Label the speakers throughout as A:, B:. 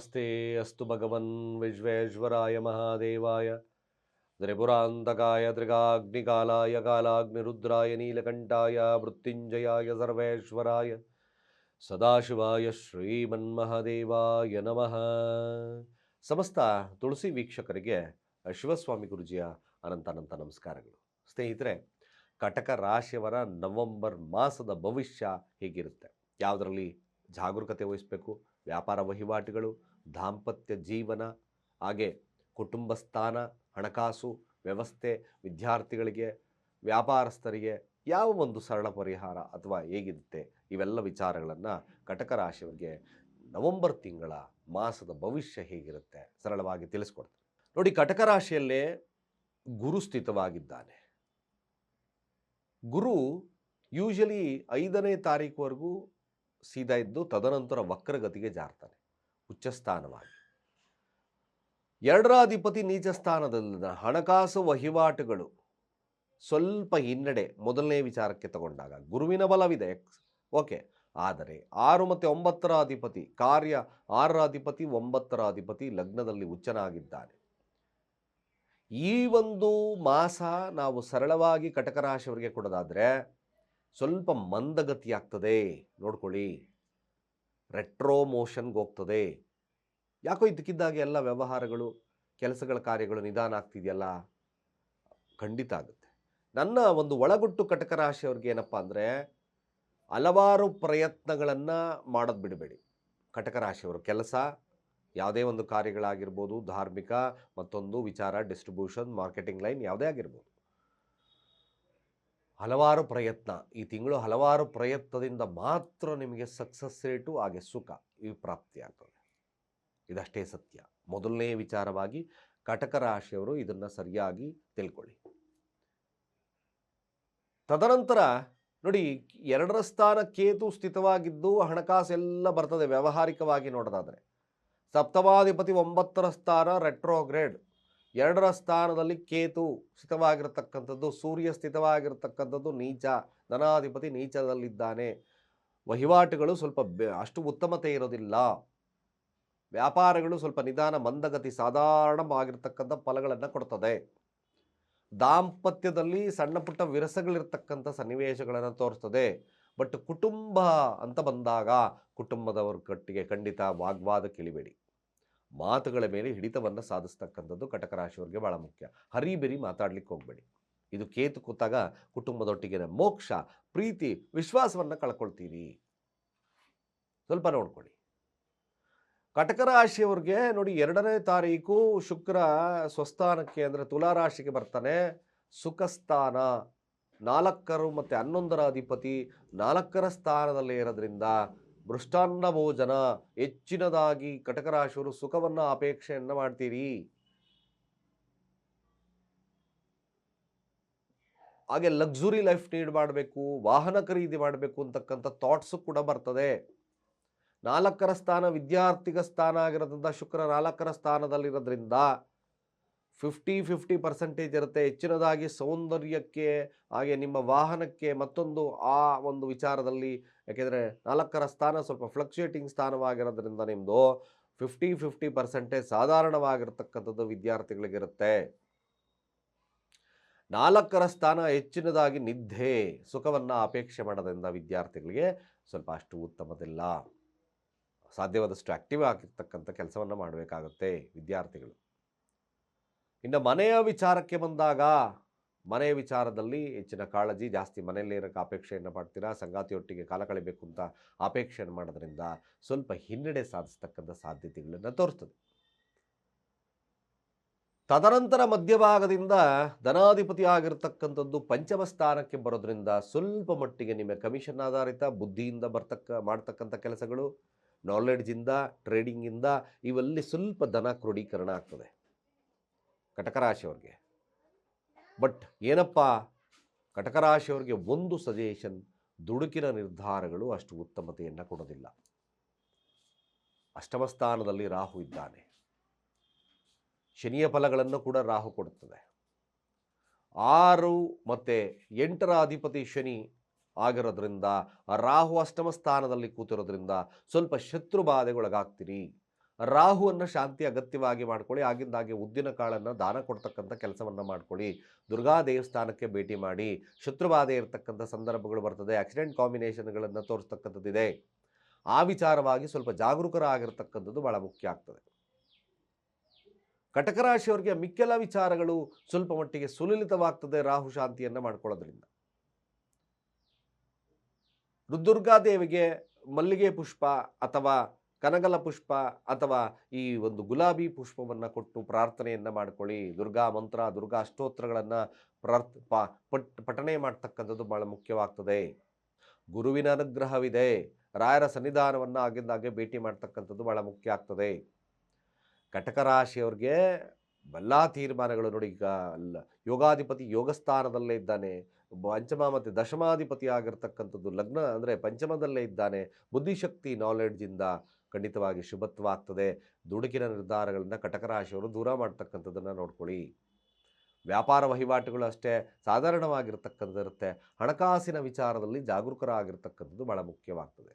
A: ನಮಸ್ತೆ, ಅಸ್ತು ಭಗವನ್ ವಿಶ್ವೇಶ್ವರಾಯ ಮಹಾದೇವಾಯ. ತ್ರಿಪುರಾಂತಕಾಯ ತ್ರಿಗಾಗ್ನಿಕಾಲಾಯ ಕಾಲಾಗ್ನಿರುದ್ರಾಯ, ನೀಲಕಂಠಾಯ, ಮೃತ್ಯುಂಜಯಾಯ, ಸರ್ವೇಶ್ವರಾಯ. ಸದಾಶಿವಾಯ, ಶ್ರೀಮನ್ಮಹಾದೇವಾಯ ನಮಃ. ಸಮಸ್ತ ತುಳಸಿ ವೀಕ್ಷಕರಿಗೆ ಶಿವಸ್ವಾಮಿ ಗುರುಜಿಯ ಅನಂತ ಅನಂತ ನಮಸ್ಕಾರಗಳು. ಸ್ನೇಹಿತರೆ, ಕಟಕ ರಾಶಿಯವರ ನವೆಂಬರ್ ಮಾಸದ ಭವಿಷ್ಯ ಹೇಗಿರುತ್ತೆ? ಯಾವುದರಲ್ಲಿ ಜಾಗರೂಕತೆ ವಹಿಸಬೇಕು? ವ್ಯಾಪಾರ ವಹಿವಾಟುಗಳು? ದಾಂಪತ್ಯ ಜೀವನ, ಹಾಗೆ ಕುಟುಂಬ ಸ್ಥಾನ, ಹಣಕಾಸು ವ್ಯವಸ್ಥೆ, ವಿದ್ಯಾರ್ಥಿಗಳಿಗೆ, ವ್ಯಾಪಾರಸ್ಥರಿಗೆ ಯಾವ ಒಂದು ಸರಳ ಪರಿಹಾರ ಅಥವಾ ಹೇಗಿರುತ್ತೆ ಇವೆಲ್ಲ ವಿಚಾರಗಳನ್ನು ಕಟಕ ರಾಶಿಯವರಿಗೆ ನವೆಂಬರ್ ತಿಂಗಳ ಮಾಸದ ಭವಿಷ್ಯ ಹೇಗಿರುತ್ತೆ ಸರಳವಾಗಿ ತಿಳಿಸ್ಕೊಡ್ತಾರೆ ನೋಡಿ, ಕಟಕ ರಾಶಿಯಲ್ಲೇ ಗುರು ಸ್ಥಿತವಾಗಿದ್ದಾನೆ. ಗುರು ಯೂಶಲಿ ಐದನೇ ತಾರೀಕುವರೆಗೂ ಸೀದಾ ಇದ್ದು ತದನಂತರ ವಕ್ರಗತಿಗೆ ಜಾರ್ತಾನೆ. ಉಚ್ಚಸ್ಥಾನವಾಗಿ. ಎರಡರ ಅಧಿಪತಿ ನೀಚ ಸ್ಥಾನದಲ್ಲಿನ ಹಣಕಾಸು ವಹಿವಾಟುಗಳು ಸ್ವಲ್ಪ ಹಿನ್ನಡೆ ಮೊದಲನೇ ವಿಚಾರಕ್ಕೆ ತಗೊಂಡಾಗ ಗುರುವಿನ ಬಲವಿದೆ. ಓಕೆ, ಆದರೆ ಆರು ಮತ್ತು ಒಂಬತ್ತರ ಅಧಿಪತಿ ಕಾರ್ಯ ಆರರ ಅಧಿಪತಿ ಒಂಬತ್ತರ ಅಧಿಪತಿ ಲಗ್ನದಲ್ಲಿ ಉಚ್ಚನಾಗಿದ್ದಾನೆ. ಈ ಒಂದು ಮಾಸ ನಾವು ಸರಳವಾಗಿ ಕಟಕ ರಾಶಿಯವರಿಗೆ ಕೊಡೋದಾದರೆ ಸ್ವಲ್ಪ ಮಂದಗತಿಯಾಗ್ತದೆ. ನೋಡ್ಕೊಳ್ಳಿ. ರೆಟ್ರೋ ಮೋಷನ್ಗೆ ಹೋಗ್ತದೆ. ಯಾಕೋ ಇದಕ್ಕಿದ್ದಾಗ ಎಲ್ಲ ವ್ಯವಹಾರಗಳು, ಕೆಲಸಗಳ ಕಾರ್ಯಗಳು ನಿಧಾನ ಆಗ್ತಿದೆಯಲ್ಲ? ಖಂಡಿತ ಆಗುತ್ತೆ. ನನ್ನ ಒಂದು ಒಳಗುಟ್ಟು ಕಟಕ ರಾಶಿಯವ್ರಿಗೆ ಏನಪ್ಪ ಅಂದರೆ, ಹಲವಾರು ಪ್ರಯತ್ನಗಳನ್ನು ಮಾಡೋದು ಬಿಡಬೇಡಿ. ಕಟಕ ರಾಶಿಯವರು ಕೆಲಸ, ಯಾವುದೇ ಒಂದು ಕಾರ್ಯಗಳಾಗಿರ್ಬೋದು, ಧಾರ್ಮಿಕ ಮತ್ತೊಂದು ವಿಚಾರ, ಡಿಸ್ಟ್ರಿಬ್ಯೂಷನ್, ಮಾರ್ಕೆಟಿಂಗ್ ಲೈನ್ ಯಾವುದೇ ಆಗಿರ್ಬೋದು. ಹಲವಾರು ಪ್ರಯತ್ನ, ಈ ತಿಂಗಳು ಹಲವಾರು ಪ್ರಯತ್ನದಿಂದ ಮಾತ್ರ ನಿಮಗೆ ಸಕ್ಸಸ್ ರೇಟು ಹಾಗೆ ಸುಖ ಇವು ಪ್ರಾಪ್ತಿಯಾಗ್ತದೆ ಇದಷ್ಟೇ ಸತ್ಯ. ಮೊದಲನೇ ವಿಚಾರವಾಗಿ ಕಟಕ ರಾಶಿಯವರು ಇದನ್ನು ಸರಿಯಾಗಿ ತಿಳ್ಕೊಳ್ಳಿ. ತದನಂತರ ನೋಡಿ, ಎರಡರ ಸ್ಥಾನ ಕೇತು ಸ್ಥಿತವಾಗಿದ್ದು ಹಣಕಾಸೆಲ್ಲ ಬರ್ತದೆ ವ್ಯಾವಹಾರಿಕವಾಗಿ ನೋಡೋದಾದರೆ. ಸಪ್ತಮಾಧಿಪತಿ ಒಂಬತ್ತರ ಸ್ಥಾನ ರೆಟ್ರೋಗ್ರೇಡ್ ಎರಡರ ಸ್ಥಾನದಲ್ಲಿ ಕೇತು ಸ್ಥಿತವಾಗಿರತಕ್ಕಂಥದ್ದು, ಸೂರ್ಯ ಸ್ಥಿತವಾಗಿರತಕ್ಕಂಥದ್ದು ನೀಚ, ಧನಾಧಿಪತಿ ನೀಚದಲ್ಲಿದ್ದಾನೆ. ವಹಿವಾಟುಗಳು ಸ್ವಲ್ಪ ಅಷ್ಟು ಉತ್ತಮತೆ ಇರೋದಿಲ್ಲ. ವ್ಯಾಪಾರಗಳು ಸ್ವಲ್ಪ ನಿಧಾನ ಮಂದಗತಿ ಸಾಧಾರಣವಾಗಿರ್ತಕ್ಕಂಥ ಫಲಗಳನ್ನು ಕೊಡ್ತದೆ. ದಾಂಪತ್ಯದಲ್ಲಿ ಸಣ್ಣ ಪುಟ್ಟ ವಿರಸಗಳಿರ್ತಕ್ಕಂಥ ಸನ್ನಿವೇಶಗಳನ್ನು ತೋರಿಸ್ತದೆ. ಬಟ್ ಕುಟುಂಬ ಅಂತ ಬಂದಾಗ ಕುಟುಂಬದವರ ಕಟ್ಟಿಗೆ ಖಂಡಿತ ವಾಗ್ವಾದ ಕೇಳಿಬೇಡಿ. ಮಾತುಗಳ ಮೇಲೆ ಹಿಡಿತವನ್ನು ಸಾಧಿಸ್ತಕ್ಕಂಥದ್ದು ಕಟಕ ರಾಶಿಯವರಿಗೆ ಭಾಳ ಮುಖ್ಯ ಹರಿಬೆರಿ ಮಾತಾಡ್ಲಿಕ್ಕೆ ಹೋಗಬೇಡಿ. ಇದು ಕೇತು ಕೂತಾಗ ಕುಟುಂಬದೊಟ್ಟಿಗಿನ ಮೋಕ್ಷ, ಪ್ರೀತಿ, ವಿಶ್ವಾಸವನ್ನು ಕಳ್ಕೊಳ್ತೀರಿ. ಸ್ವಲ್ಪ ನೋಡ್ಕೊಳ್ಳಿ ಕಟಕ ರಾಶಿಯವ್ರಿಗೆ ನೋಡಿ ಎರಡನೇ ತಾರೀಕು ಶುಕ್ರ ಸ್ವಸ್ಥಾನಕ್ಕೆ ಅಂದರೆ ತುಲಾರಾಶಿಗೆ ಬರ್ತಾನೆ. ಸುಖಸ್ಥಾನ ನಾಲ್ಕರು ಮತ್ತು ಹನ್ನೊಂದರ ಅಧಿಪತಿ ನಾಲ್ಕರ ಸ್ಥಾನದಲ್ಲಿ ಇರೋದ್ರಿಂದ ಮೃಷ್ಟಾನ್ನ ಭೋಜನ ಹೆಚ್ಚಿನದಾಗಿ ಕಟಕರಾಶಿಯವರು ಸುಖವನ್ನು, ಅಪೇಕ್ಷೆಯನ್ನು ಮಾಡ್ತೀರಿ. ಹಾಗೆ ಲಕ್ಸುರಿ ಲೈಫ್ ನೀಡ್ ಮಾಡಬೇಕು, ವಾಹನ ಖರೀದಿ ಮಾಡಬೇಕು ಅಂತಕ್ಕಂಥ ಥಾಟ್ಸು ಕೂಡ ಬರ್ತದೆ. ನಾಲ್ಕರ ಸ್ಥಾನ ವಿದ್ಯಾರ್ಥಿಗ ಸ್ಥಾನ ಆಗಿರೋದ್ರಿಂದ, ಶುಕ್ರ ನಾಲ್ಕರ ಸ್ಥಾನದಲ್ಲಿರೋದ್ರಿಂದ ಫಿಫ್ಟಿ ಫಿಫ್ಟಿ ಪರ್ಸೆಂಟೇಜ್ ಇರುತ್ತೆ. ಹೆಚ್ಚಿನದಾಗಿ ಸೌಂದರ್ಯಕ್ಕೆ, ಹಾಗೆ ನಿಮ್ಮ ವಾಹನಕ್ಕೆ ಮತ್ತೊಂದು ಆ ಒಂದು ವಿಚಾರದಲ್ಲಿ, ಯಾಕೆಂದರೆ ನಾಲ್ಕರ ಸ್ಥಾನ ಸ್ವಲ್ಪ ಫ್ಲಕ್ಚುಯೇಟಿಂಗ್ ಸ್ಥಾನವಾಗಿರೋದ್ರಿಂದ ನಿಮ್ಮದು ಫಿಫ್ಟಿ ಫಿಫ್ಟಿ ಪರ್ಸೆಂಟೇಜ್ ಸಾಧಾರಣವಾಗಿರ್ತಕ್ಕಂಥದ್ದು ವಿದ್ಯಾರ್ಥಿಗಳಿಗಿರುತ್ತೆ. ನಾಲ್ಕರ ಸ್ಥಾನ ಹೆಚ್ಚಿನದಾಗಿ ನಿದ್ದೆ, ಸುಖವನ್ನು ಅಪೇಕ್ಷೆ ಮಾಡೋದ್ರಿಂದ ವಿದ್ಯಾರ್ಥಿಗಳಿಗೆ ಸ್ವಲ್ಪ ಅಷ್ಟು ಉತ್ತಮದಿಲ್ಲ. ಸಾಧ್ಯವಾದಷ್ಟು ಆ್ಯಕ್ಟಿವ್ ಆಗಿರ್ತಕ್ಕಂಥ ಕೆಲಸವನ್ನು ಮಾಡಬೇಕಾಗುತ್ತೆ ವಿದ್ಯಾರ್ಥಿಗಳು. ಇನ್ನು ಮನೆಯ ವಿಚಾರಕ್ಕೆ ಬಂದಾಗ ಮನೆಯ ವಿಚಾರದಲ್ಲಿ ಹೆಚ್ಚಿನ ಕಾಳಜಿ, ಜಾಸ್ತಿ ಮನೆಯಲ್ಲೇ ಇರೋಕ್ಕೆ ಅಪೇಕ್ಷೆಯನ್ನು ಮಾಡ್ತೀರಾ? ಸಂಗಾತಿಯೊಟ್ಟಿಗೆ ಕಾಲ ಕಳಿಬೇಕು ಅಂತ ಅಪೇಕ್ಷೆಯನ್ನು ಮಾಡೋದ್ರಿಂದ ಸ್ವಲ್ಪ ಹಿನ್ನಡೆ ಸಾಧಿಸ್ತಕ್ಕಂಥ ಸಾಧ್ಯತೆಗಳನ್ನು ತೋರಿಸ್ತದೆ ತದನಂತರ ಮಧ್ಯಭಾಗದಿಂದ ಧನಾಧಿಪತಿ ಆಗಿರ್ತಕ್ಕಂಥದ್ದು ಪಂಚಮ ಸ್ಥಾನಕ್ಕೆ ಬರೋದ್ರಿಂದ ಸ್ವಲ್ಪ ಮಟ್ಟಿಗೆ ನಿಮ್ಮ ಕಮಿಷನ್ ಆಧಾರಿತ, ಬುದ್ಧಿಯಿಂದ ಬರ್ತಕ್ಕ, ಮಾಡ್ತಕ್ಕಂಥ ಕೆಲಸಗಳು ನಾಲೆಡ್ಜಿಂದ ಟ್ರೇಡಿಂಗಿಂದ ಇವೆಲ್ಲಿ ಸ್ವಲ್ಪ ಧನ ಕ್ರೋಢೀಕರಣ ಆಗ್ತದೆ. ಕಟಕ ರಾಶಿಯವ್ರಿಗೆ ಬಟ್ ಏನಪ್ಪ ಕಟಕ ರಾಶಿಯವ್ರಿಗೆ ಒಂದು ಸಜೆಷನ್ ದುಡುಕಿನ ನಿರ್ಧಾರಗಳು ಅಷ್ಟು ಉತ್ತಮತೆಯನ್ನು ಕೊಡೋದಿಲ್ಲ. ಅಷ್ಟಮಸ್ಥಾನದಲ್ಲಿ ರಾಹು ಇದ್ದಾನೆ. ಶನಿಯ ಫಲಗಳನ್ನು ಕೂಡ ರಾಹು ಕೊಡುತ್ತದೆ. ಆರು ಮತ್ತು ಎಂಟರ ಅಧಿಪತಿ ಶನಿ ಆಗಿರೋದ್ರಿಂದ, ರಾಹು ಅಷ್ಟಮ ಸ್ಥಾನದಲ್ಲಿ ಕೂತಿರೋದ್ರಿಂದ ಸ್ವಲ್ಪ ಶತ್ರು ಬಾಧೆಗೊಳಗಾಗ್ತೀರಿ ರಾಹುವನ್ನು ಶಾಂತಿ ಅಗತ್ಯವಾಗಿ ಮಾಡ್ಕೊಳ್ಳಿ ಆಗಿಂದಾಗೆ ಉದ್ದಿನ ಕಾಳನ್ನು ದಾನ ಕೊಡ್ತಕ್ಕಂಥ ಕೆಲಸವನ್ನು ಮಾಡ್ಕೊಳ್ಳಿ. ದುರ್ಗಾ ದೇವಸ್ಥಾನಕ್ಕೆ ಭೇಟಿ ಮಾಡಿ ಶತ್ರುಬಾಧೆ ಇರತಕ್ಕಂಥ ಸಂದರ್ಭಗಳು ಬರ್ತದೆ, ಆಕ್ಸಿಡೆಂಟ್ ಕಾಂಬಿನೇಷನ್ಗಳನ್ನು ತೋರಿಸ್ತಕ್ಕಂಥದ್ದಿದೆ. ಆ ವಿಚಾರವಾಗಿ ಸ್ವಲ್ಪ ಜಾಗರೂಕರಾಗಿರ್ತಕ್ಕಂಥದ್ದು ಬಹಳ ಮುಖ್ಯ ಆಗ್ತದೆ. ಕಟಕ ರಾಶಿಯವರಿಗೆ ಮಿಕ್ಕೆಲ್ಲ ವಿಚಾರಗಳು ಸ್ವಲ್ಪ ಮಟ್ಟಿಗೆ ಸುಲಲಿತವಾಗ್ತದೆ ರಾಹು ಶಾಂತಿಯನ್ನು ಮಾಡ್ಕೊಳ್ಳೋದ್ರಿಂದ. ರುದುರ್ಗಾದೇವಿಗೆ ಮಲ್ಲಿಗೆ ಪುಷ್ಪ ಅಥವಾ ಕನಗಲ ಪುಷ್ಪ ಅಥವಾ ಈ ಒಂದು ಗುಲಾಬಿ ಪುಷ್ಪವನ್ನು ಕೊಟ್ಟು ಪ್ರಾರ್ಥನೆಯನ್ನು ಮಾಡ್ಕೊಳ್ಳಿ. ದುರ್ಗಾ ಮಂತ್ರ, ದುರ್ಗಾ ಅಷ್ಟೋತ್ರಗಳನ್ನು ಪ್ರಾರ್ಥ ಪಟ್, ಪಠಣೆ ಮಾಡ್ತಕ್ಕಂಥದ್ದು ಬಹಳ ಮುಖ್ಯವಾಗ್ತದೆ. ಗುರುವಿನ ಅನುಗ್ರಹವಿದೆ. ರಾಯರ ಸನ್ನಿಧಾನವನ್ನು ಆಗಿಂದಾಗೆ ಭೇಟಿ ಮಾಡ್ತಕ್ಕಂಥದ್ದು ಬಹಳ ಮುಖ್ಯ ಆಗ್ತದೆ. ಕಟಕ ರಾಶಿಯವ್ರಿಗೆ ಎಲ್ಲ ತೀರ್ಮಾನಗಳು ನೋಡಿ, ಈಗ ಅಲ್ಲ, ಯೋಗಾಧಿಪತಿ ಯೋಗಸ್ಥಾನದಲ್ಲೇ ಇದ್ದಾನೆ. ಪಂಚಮ ಮತ್ತು ದಶಮಾಧಿಪತಿ ಆಗಿರ್ತಕ್ಕಂಥದ್ದು ಲಗ್ನ ಅಂದರೆ ಪಂಚಮದಲ್ಲೇ ಇದ್ದಾನೆ. ಬುದ್ಧಿಶಕ್ತಿ ನಾಲೆಡ್ಜಿಂದ ಖಂಡಿತವಾಗಿ ಶುಭತ್ವ ಆಗ್ತದೆ ದುಡುಕಿನ ನಿರ್ಧಾರಗಳನ್ನು ಕಟಕ ರಾಶಿಯವರು ದೂರ ಮಾಡ್ತಕ್ಕಂಥದ್ದನ್ನು ನೋಡ್ಕೊಳ್ಳಿ. ವ್ಯಾಪಾರ ವಹಿವಾಟುಗಳು ಅಷ್ಟೇ ಸಾಧಾರಣವಾಗಿರ್ತಕ್ಕಂಥದ್ದು ಇರುತ್ತೆ ಹಣಕಾಸಿನ ವಿಚಾರದಲ್ಲಿ ಜಾಗರೂಕರಾಗಿರ್ತಕ್ಕಂಥದ್ದು ಭಾಳ ಮುಖ್ಯವಾಗ್ತದೆ.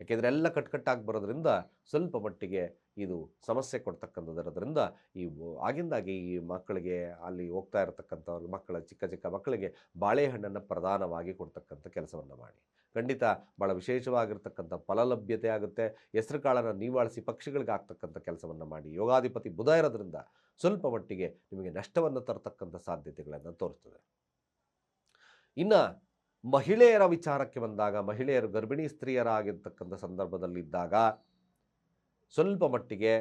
A: ಯಾಕೆಂದರೆ ಎಲ್ಲ ಕಟ್ಕಟ್ಟಾಗಿ ಬರೋದ್ರಿಂದ ಸ್ವಲ್ಪ ಮಟ್ಟಿಗೆ ಇದು ಸಮಸ್ಯೆ ಕೊಡ್ತಕ್ಕಂಥದ್ದಿರೋದ್ರಿಂದ ಈ ಆಗಿಂದಾಗಿ ಈ ಮಕ್ಕಳಿಗೆ ಅಲ್ಲಿ ಹೋಗ್ತಾ ಇರತಕ್ಕಂಥ ಮಕ್ಕಳ, ಚಿಕ್ಕ ಚಿಕ್ಕ ಮಕ್ಕಳಿಗೆ ಬಾಳೆಹಣ್ಣನ್ನು ಪ್ರಧಾನವಾಗಿ ಕೊಡ್ತಕ್ಕಂಥ ಕೆಲಸವನ್ನು ಮಾಡಿ. ಖಂಡಿತ ಭಾಳ ವಿಶೇಷವಾಗಿರ್ತಕ್ಕಂಥ ಫಲಲಭ್ಯತೆ ಆಗುತ್ತೆ. ಹೆಸರು ಕಾಳನ್ನು ನೀವಾಳಿಸಿ ಪಕ್ಷಿಗಳಿಗೆ ಆಗ್ತಕ್ಕಂಥ ಕೆಲಸವನ್ನು ಮಾಡಿ. ಯೋಗಾಧಿಪತಿ ಬುಧ ಇರೋದ್ರಿಂದ ಸ್ವಲ್ಪ ಮಟ್ಟಿಗೆ ನಿಮಗೆ ನಷ್ಟವನ್ನು ತರತಕ್ಕಂಥ ಸಾಧ್ಯತೆಗಳನ್ನು ತೋರಿಸ್ತದೆ ಇನ್ನು ಮಹಿಳೆಯರ ವಿಚಾರಕ್ಕೆ ಬಂದಾಗ, ಮಹಿಳೆಯರು ಗರ್ಭಿಣಿ ಸ್ತ್ರೀಯರಾಗಿರ್ತಕ್ಕಂಥ ಸಂದರ್ಭದಲ್ಲಿದ್ದಾಗ ಸ್ವಲ್ಪ ಮಟ್ಟಿಗೆ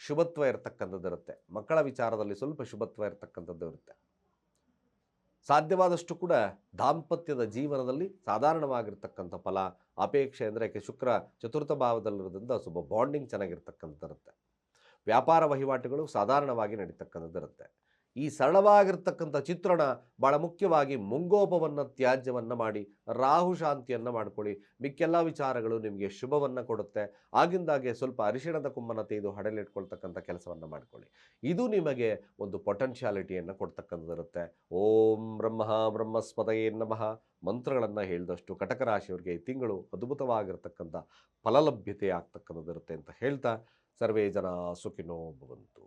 A: ಶುಭತ್ವ ಇರತಕ್ಕಂಥದ್ದು ಇರುತ್ತೆ. ಮಕ್ಕಳ ವಿಚಾರದಲ್ಲಿ ಸ್ವಲ್ಪ ಶುಭತ್ವ ಇರತಕ್ಕಂಥದ್ದು ಇರುತ್ತೆ. ಸಾಧ್ಯವಾದಷ್ಟು ಕೂಡ ದಾಂಪತ್ಯದ ಜೀವನದಲ್ಲಿ ಸಾಧಾರಣವಾಗಿರ್ತಕ್ಕಂಥ ಫಲ, ಅಪೇಕ್ಷೆ ಅಂದರೆ ಯಾಕೆ ಶುಕ್ರ ಚತುರ್ಥ ಭಾವದಲ್ಲಿರೋದ್ರಿಂದ ಸ್ವಲ್ಪ ಬಾಂಡಿಂಗ್ ಚೆನ್ನಾಗಿರ್ತಕ್ಕಂಥದ್ದು ಇರುತ್ತೆ ವ್ಯಾಪಾರ ವಹಿವಾಟುಗಳು ಸಾಧಾರಣವಾಗಿ ನಡೀತಕ್ಕಂಥದ್ದು ಇರುತ್ತೆ ಈ ಸರಳವಾಗಿರ್ತಕ್ಕಂಥ ಚಿತ್ರಣ ಭಾಳ ಮುಖ್ಯವಾಗಿ ಮುಂಗೋಪವನ್ನು, ತ್ಯಾಜ್ಯವನ್ನು ಮಾಡಿ, ರಾಹು ಶಾಂತಿಯನ್ನು ಮಾಡ್ಕೊಳ್ಳಿ. ಮಿಕ್ಕೆಲ್ಲ ವಿಚಾರಗಳು ನಿಮಗೆ ಶುಭವನ್ನು ಕೊಡುತ್ತೆ. ಆಗಿಂದಾಗೆ ಸ್ವಲ್ಪ ಅರಿಶಿಣದ ಕುಮ್ಮನ ತೆಗೆದು ಹಡಲಿಟ್ಕೊಳ್ತಕ್ಕಂಥ ಕೆಲಸವನ್ನು ಮಾಡ್ಕೊಳ್ಳಿ. ಇದು ನಿಮಗೆ ಒಂದು ಪೊಟೆನ್ಷಿಯಾಲಿಟಿಯನ್ನು ಕೊಡ್ತಕ್ಕಂಥದ್ದಿರುತ್ತೆ. ಓಂ ಬ್ರಹ್ಮ ಬ್ರಹ್ಮಸ್ಪದಯೇ ನಮಃ. ಮಂತ್ರಗಳನ್ನು ಹೇಳಿದಷ್ಟು ಕಟಕ ರಾಶಿಯವರಿಗೆ ಈ ತಿಂಗಳು ಅದ್ಭುತವಾಗಿರ್ತಕ್ಕಂಥ ಫಲಲಭ್ಯತೆ ಆಗ್ತಕ್ಕಂಥದ್ದಿರುತ್ತೆ ಅಂತ ಹೇಳ್ತಾ ಸರ್ವೇ ಜನ ಸುಖಿನೋ ಭವಂತು.